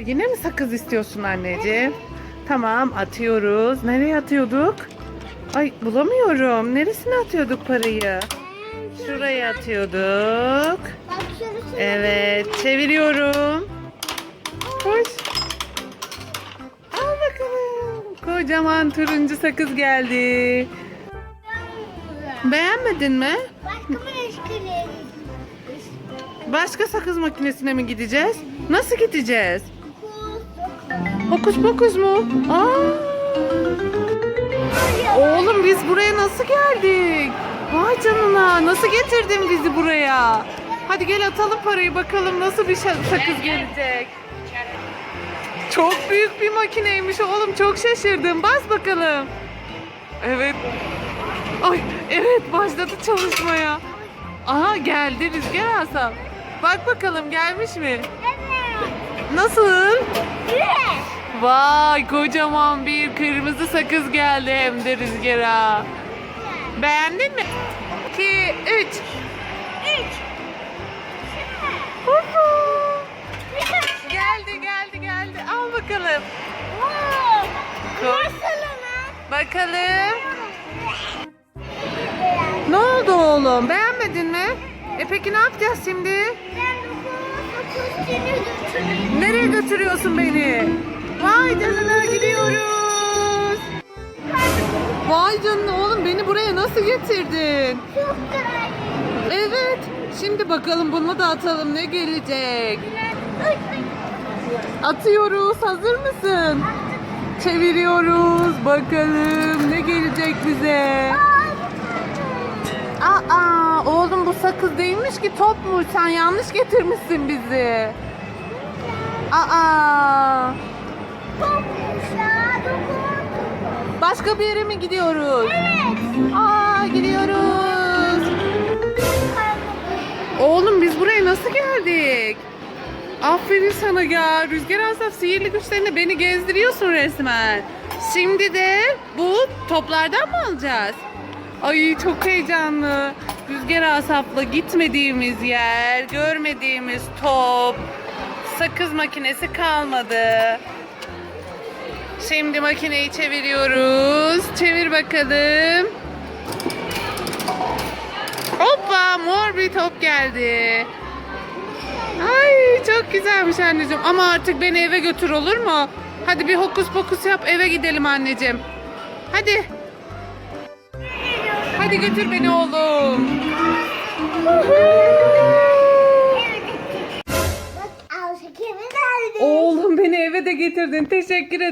Yine mi sakız istiyorsun anneciğim? Tamam atıyoruz. Nereye atıyorduk? Ay bulamıyorum. Neresine atıyorduk parayı? Şuraya atıyorduk. Evet çeviriyorum. Koş. Al bakalım. Kocaman turuncu sakız geldi. Beğenmedin mi? Başka sakız makinesine mi gideceğiz? Nasıl gideceğiz? Hokus pokus mu? Aa! Oğlum biz buraya nasıl geldik? Vay canına nasıl getirdin bizi buraya? Hadi gel atalım parayı bakalım nasıl bir sakız gelecek. Çok büyük bir makineymiş oğlum çok şaşırdım. Bas bakalım. Evet. Ay evet başladı çalışmaya. Aha geldi Rüzgar Hasan. Bak bakalım gelmiş mi? Evet. Nasıl? Evet. Vay kocaman bir kırmızı sakız geldi hem de Rüzgar'a. Beğendin mi? 2, 3. Üç. Geldi geldi geldi. Al bakalım. Nasıl? Bakalım. Ne oldu oğlum? Beğenmedin mi? E peki ne yapacağız şimdi? Ben Nereye götürüyorsun beni? Vay canına gidiyoruz. Vay canına oğlum beni buraya nasıl getirdin? Çok güzel. Evet. Şimdi bakalım bunu da atalım ne gelecek? Atıyoruz. Hazır mısın? Çeviriyoruz. Bakalım ne gelecek bize? Aa, değilmiş ki topmuş. Sen yanlış getirmişsin bizi. Aa, ya, başka bir yere mi gidiyoruz? Evet. Aa, gidiyoruz. Oğlum biz buraya nasıl geldik? Aferin sana ya. Rüzgar Asaf sihirli güçlerine beni gezdiriyorsun resmen. Şimdi de bu toplardan mı alacağız? Ay çok heyecanlı. Rüzgar Asaf'la gitmediğimiz yer, görmediğimiz top, sakız makinesi kalmadı. Şimdi makineyi çeviriyoruz. Çevir bakalım. Hoppa mor bir top geldi. Ay çok güzelmiş anneciğim. Ama artık beni eve götür olur mu? Hadi bir hokus pokus yap eve gidelim anneciğim. Hadi. Hadi götür beni oğlum. Oğlum beni eve de getirdin. Teşekkür ederim.